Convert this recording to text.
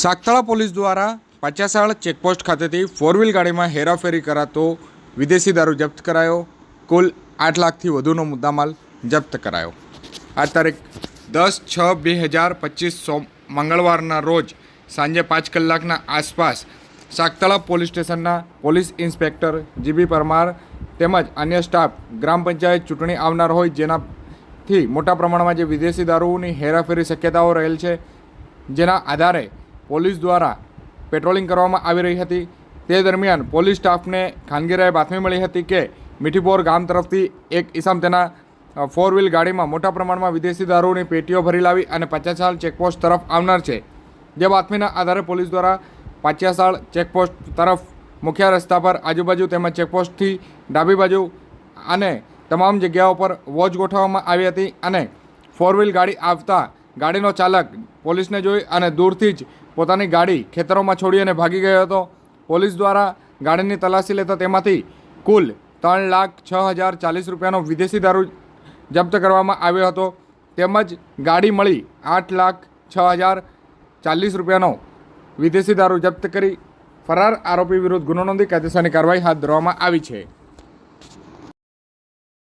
સાગથાળા police દ્વારા પચાસાળ checkpost ખાતેથી ફોર વ્હીલ ગાડીમાં હેરાફેરી કરાતો વિદેશી દારૂ જપ્ત કરાયો. કુલ આઠ લાખથી વધુનો મુદ્દામાલ જપ્ત કરાયો. આ તારીખ દસ છ બે હજાર પચીસ સોમ, મંગળવારના રોજ સાંજે પાંચ કલાકના આસપાસ સાગથાળા પોલીસ સ્ટેશનના પોલીસ ઇન્સ્પેક્ટર જીબી પરમાર તેમજ અન્ય સ્ટાફ ગ્રામ પંચાયત ચૂંટણી આવનાર હોય જેનાથી મોટા પ્રમાણમાં જે વિદેશી દારૂની હેરાફેરી શક્યતાઓ રહેલ છે, જેના આધારે પોલીસ દ્વારા પેટ્રોલિંગ કરવામાં આવી રહી હતી. તે દરમિયાન પોલીસ સ્ટાફને ખાનગીરાએ બાતમી મળી હતી કે મીઠીપોર ગામ તરફથી એક ઈસમ તેના ફોર વ્હીલ ગાડીમાં મોટા પ્રમાણમાં વિદેશી દારૂની પેટીઓ ભરી લાવી અને પચાસાળ ચેકપોસ્ટ તરફ આવનાર છે. જે બાતમીના આધારે પોલીસ દ્વારા પચાસાળ ચેકપોસ્ટ તરફ મુખ્ય રસ્તા પર આજુબાજુ તેમજ ચેકપોસ્ટથી ડાબી બાજુ અને તમામ જગ્યાઓ પર વોચ ગોઠવવામાં આવી હતી અને ફોર વ્હીલ ગાડી આવતા ગાડીનો ચાલક પોલીસને જોઈ અને દૂરથી જ પોતાની ગાડી ખેતરોમાં છોડી અને ભાગી ગયો હતો. પોલીસ દ્વારા ગાડીની તલાશી લેતા તેમાંથી કુલ ત્રણ લાખ છ હજાર ચાલીસ રૂપિયાનો વિદેશી દારૂ જપ્ત કરવામાં આવ્યો હતો. તેમજ ગાડી મળી આઠ લાખ છ હજાર ચાલીસ રૂપિયાનો વિદેશી દારૂ જપ્ત કરી ફરાર આરોપી વિરુદ્ધ ગુનો નોંધી કાયદેસરની કાર્યવાહી હાથ ધરવામાં આવી છે.